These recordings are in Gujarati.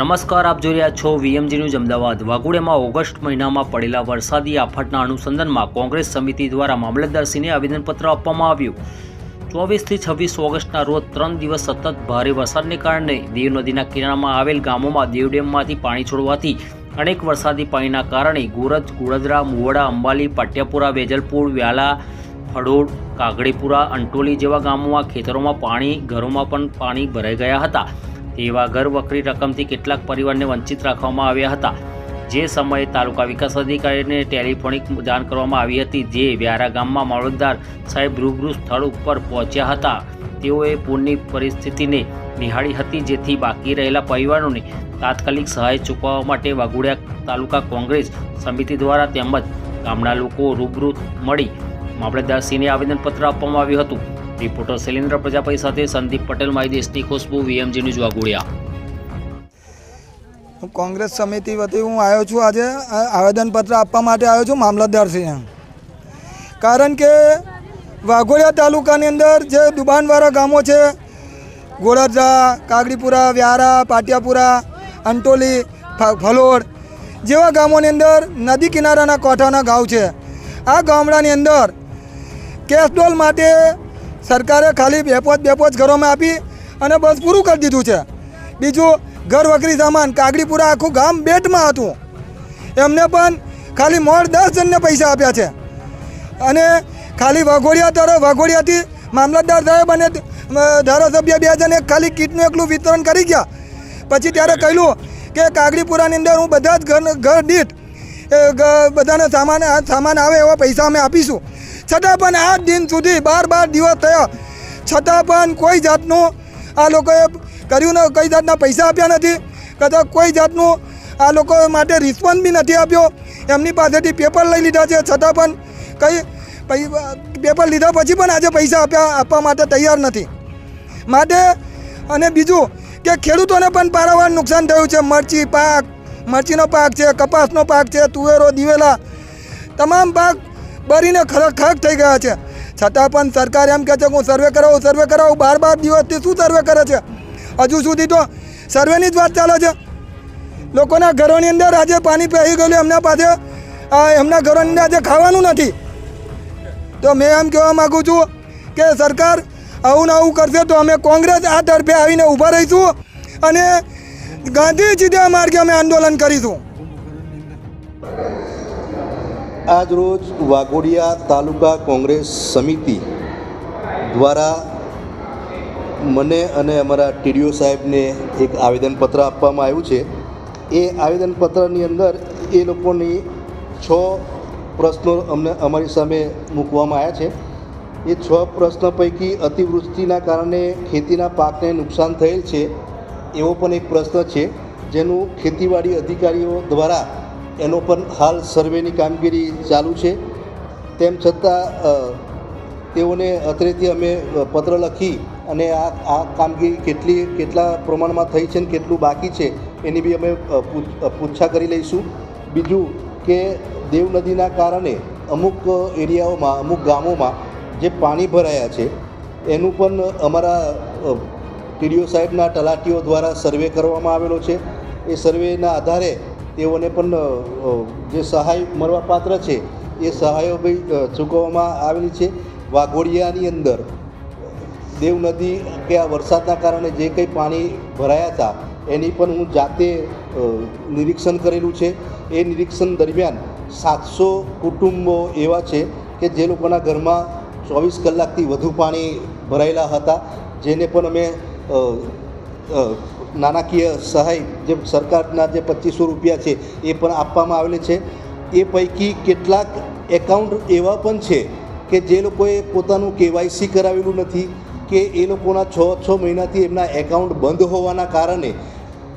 નમસ્કાર, આપ જોઈ રહ્યા છો વીએમજી ન્યૂઝ અમદાવાદ. વાઘોડિયામાં ઓગસ્ટ મહિનામાં પડેલા વરસાદી આફતના અનુસંધાનમાં કોંગ્રેસ સમિતિ દ્વારા મામલતદારશ્રીને આવેદનપત્ર આપવામાં આવ્યું. ચોવીસથી છવ્વીસ ઓગસ્ટના રોજ ત્રણ દિવસ સતત ભારે વરસાદને કારણે દેવ નદીના કિનારામાં આવેલ ગામોમાં દેવ ડેમમાંથી પાણી છોડવાથી અનેક વરસાદી પાણીના કારણે ગોરજ ગુડદરા મુવડા, અંબાલી, પાટિયાપુરા, વેજલપુર, વ્યાલા ફળોડ કાગડીપુરા, અંટોલી જેવા ગામોમાં ખેતરોમાં પાણી, ઘરોમાં પણ પાણી ભરાઈ ગયા હતા. તેવા ઘર વકરી રકમથી કેટલાક પરિવારને વંચિત રાખવામાં આવ્યા હતા. જે સમયે તાલુકા વિકાસ અધિકારીને ટેલિફોનિક જાણ કરવામાં આવી હતી, જે વ્યારા ગામમાં મામલતદાર સાહેબ રૂબરૂ સ્થળ ઉપર પહોંચ્યા હતા. તેઓએ પૂરની પરિસ્થિતિને નિહાળી હતી, જેથી બાકી રહેલા પરિવારોને તાત્કાલિક સહાય ચૂકવવા માટે વાઘોડિયા તાલુકા કોંગ્રેસ સમિતિ દ્વારા તેમજ ગામના લોકો રૂબરૂ મળી મામલતદારસિંહને આવેદનપત્ર આપવામાં આવ્યું હતું. રિપોર્ટર શૈલેન્દ્ર પ્રજાપતિ સાથે સંદીપ પટેલ માહિતી દેશની ખુશ્બુ, વીએમજી ન્યૂઝ વાઘોડિયા. કોંગ્રેસ સમિતિ વતી હું આવ્યો છું આજે આવેદનપત્ર આપવા માટે આવ્યો છું મામલતદારશ્રીને. કારણ કે વાઘોડિયા તાલુકાની અંદર જે દુબાનવાળા ગામો છે ગોળરજા કાગડીપુરા, વ્યારા, પાટિયાપુરા, અંટોલી ફલોડ જેવા ગામોની અંદર નદી કિનારાના કોઠાના ગામ છે. આ ગામડાની અંદર કેસડોલ માટે સરકારે ખાલી બે પોચ બે પોચ ઘરોમાં આપી અને બસ પૂરું કરી દીધું છે. બીજું, ઘર વકરી સામાન, કાગડીપુરા આખું ગામ બેટમાં હતું. એમને પણ ખાલી મોડ દસ જણને પૈસા આપ્યા છે. અને ખાલી વાઘોડિયા તરફ વાઘોડિયાથી મામલતદાર સાહેબ અને ધારાસભ્ય બે જણે ખાલી કીટનું એકલું વિતરણ કરી ગયા. પછી ત્યારે કહ્યું કે કાગડીપુરાની અંદર હું બધા જ ઘર ઘર દીઠ બધાને સામાન સામાન આવે એવા પૈસા અમે આપીશું. છતાં પણ આ દિન સુધી બાર બાર દિવસ થયા. છતાં પણ કોઈ જાતનું આ લોકોએ કર્યું ન, કઈ જાતના પૈસા આપ્યા નથી. કદાચ કોઈ જાતનું આ લોકો માટે રિસ્પોન્સ બી નથી આપ્યો. એમની પાસેથી પેપર લઈ લીધા છે. છતાં પણ કઈ પેપર લીધા પછી પણ આજે પૈસા આપ્યા, આપવા માટે તૈયાર નથી. માટે અને બીજું કે ખેડૂતોને પણ પારાવાર નુકસાન થયું છે. મરચી પાક, મરચીનો પાક છે, કપાસનો પાક છે, તુવેરો, દિવેલા, તમામ પાક બળીને ખરખ ખરખ થઈ ગયા છે. છતાં પણ સરકાર એમ કહે છે કે હું સર્વે કરાવું સર્વે કરાવું બાર બાર દિવસથી શું સર્વે કરે છે? હજુ સુધી તો સર્વેની જ વાત ચાલે છે. લોકોના ઘરોની અંદર આજે પાણી પહેરી ગયેલું, એમના પાસે એમના ઘરોની અંદર આજે ખાવાનું નથી. તો મેં એમ કહેવા માગું છું કે સરકાર આવું ને આવું કરશે તો અમે કોંગ્રેસ આ તરફે આવીને ઊભા રહીશું અને ગાંધી સીધા માર્ગે અમે આંદોલન કરીશું. આજ રોજ વાઘોડિયા તાલુકા કોંગ્રેસ સમિતિ દ્વારા મને અને અમારા ટીડીઓ સાહેબને એક આવેદનપત્ર આપવામાં આવ્યું છે. એ આવેદનપત્રની અંદર એ લોકોની છ પ્રશ્નો અમને અમારી સામે મૂકવામાં આવ્યા છે. એ છ પ્રશ્ન પૈકી અતિવૃષ્ટિના કારણે ખેતીના પાકને નુકસાન થયેલ છે એવો પણ એક પ્રશ્ન છે, જેનું ખેતીવાડી અધિકારીઓ દ્વારા એનો પણ હાલ સર્વેની કામગીરી ચાલુ છે. તેમ છતાં તેઓને અત્રેથી અમે પત્ર લખી અને આ આ કામગીરી કેટલી, કેટલા પ્રમાણમાં થઈ છે ને કેટલું બાકી છે, એની બી અમે પૂછ- કરી લઈશું. બીજું કે દેવ નદીના કારણે અમુક એરિયાઓમાં, અમુક ગામોમાં જે પાણી ભરાયા છે, એનું પણ અમારા ટીડીઓ સાહેબના તલાટીઓ દ્વારા સર્વે કરવામાં આવેલો છે. એ સર્વેના આધારે તેઓને પણ જે સહાય મળવાપાત્ર છે, એ સહાયો બી ચૂકવવામાં આવેલી છે. વાઘોડિયાની અંદર દેવ નદી કે આ વરસાદના કારણે જે કંઈ પાણી ભરાયા હતા, એની પણ હું જાતે નિરીક્ષણ કરેલું છે. એ નિરીક્ષણ દરમિયાન સાતસો કુટુંબો એવા છે કે જે લોકોના ઘરમાં ચોવીસ કલાકથી વધુ પાણી ભરાયેલા હતા, જેને પણ અમે નાણાકીય સહાય જે સરકારના જે પચીસો રૂપિયા છે એ પણ આપવામાં આવેલી છે. એ પૈકી કેટલાક એકાઉન્ટ એવા પણ છે કે જે લોકોએ પોતાનું કેવાયસી કરાવેલું નથી કે એ લોકોના છ છ મહિનાથી એમના એકાઉન્ટ બંધ હોવાના કારણે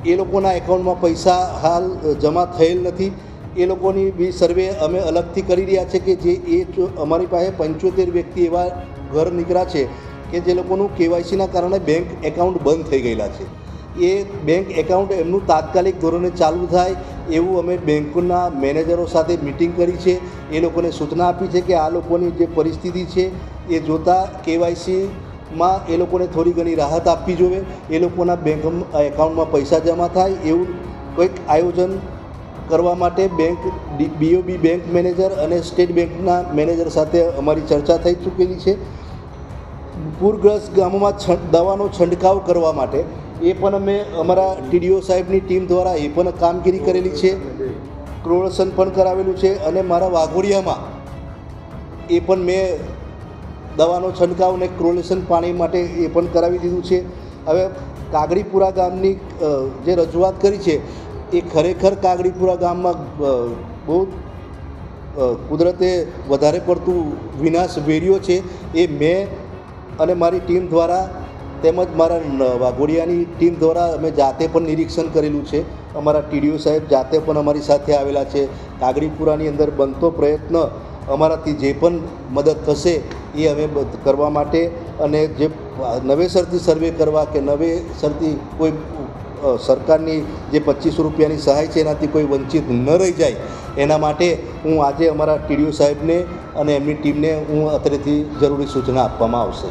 એ લોકોના એકાઉન્ટમાં પૈસા હાલ જમા થયેલ નથી. એ લોકોની બી સર્વે અમે અલગથી કરી રહ્યા છે કે જે એ અમારી પાસે પંચોતેર વ્યક્તિ એવા ઘર નીકળ્યા છે કે જે લોકોનું કેવાયસીના કારણે બેંક એકાઉન્ટ બંધ થઈ ગયેલા છે. એ બેંક એકાઉન્ટ એમનું તાત્કાલિક ધોરણે ચાલુ થાય એવું અમે બેંકના મેનેજરો સાથે મિટિંગ કરી છે. એ લોકોને સૂચના આપી છે કે આ લોકોની જે પરિસ્થિતિ છે એ જોતાં કેવાયસીમાં એ લોકોને થોડી ઘણી રાહત આપવી જોઈએ. એ લોકોના બેંક એકાઉન્ટમાં પૈસા જમા થાય એવું કંઈક આયોજન કરવા માટે બેંક બીઓબી બેંક મેનેજર અને સ્ટેટ બેંકના મેનેજર સાથે અમારી ચર્ચા થઈ ચૂકેલી છે. પૂરગ્રસ્ત ગામોમાં દવાનો છંટકાવ કરવા માટે એ પણ અમે અમારા ટીડીઓ સાહેબની ટીમ દ્વારા એ પણ કામગીરી કરેલી છે. ક્રોળસન પણ કરાવેલું છે અને મારા વાઘોડિયામાં એ પણ મેં દવાનો છંટકાવ અને ક્રોલેશન પાણી માટે એ પણ કરાવી દીધું છે. હવે કાગડીપુરા ગામની જે રજૂઆત કરી છે, એ ખરેખર કાગડીપુરા ગામમાં બહુ કુદરતે વધારે પડતું વિનાશ વેર્યો છે. એ મેં અને મારી ટીમ દ્વારા તેમજ મારા વાઘોડિયાની ટીમ દ્વારા અમે જાતે પણ નિરીક્ષણ કરેલું છે. અમારા ટીડીઓ સાહેબ જાતે પણ અમારી સાથે આવેલા છે. કાગડીપુરાની અંદર બનતો પ્રયત્ન અમારાથી જે પણ મદદ થશે એ અમે કરવા માટે અને જે નવેસરથી સર્વે કરવા કે નવેસરથી કોઈ સરકારની જે પચીસો રૂપિયાની સહાય છે, એનાથી કોઈ વંચિત ન રહી જાય. એના માટે હું આજે અમારા ટીડીઓ સાહેબને અને એમની ટીમને હું અત્રેથી જરૂરી સૂચના આપવામાં આવશે.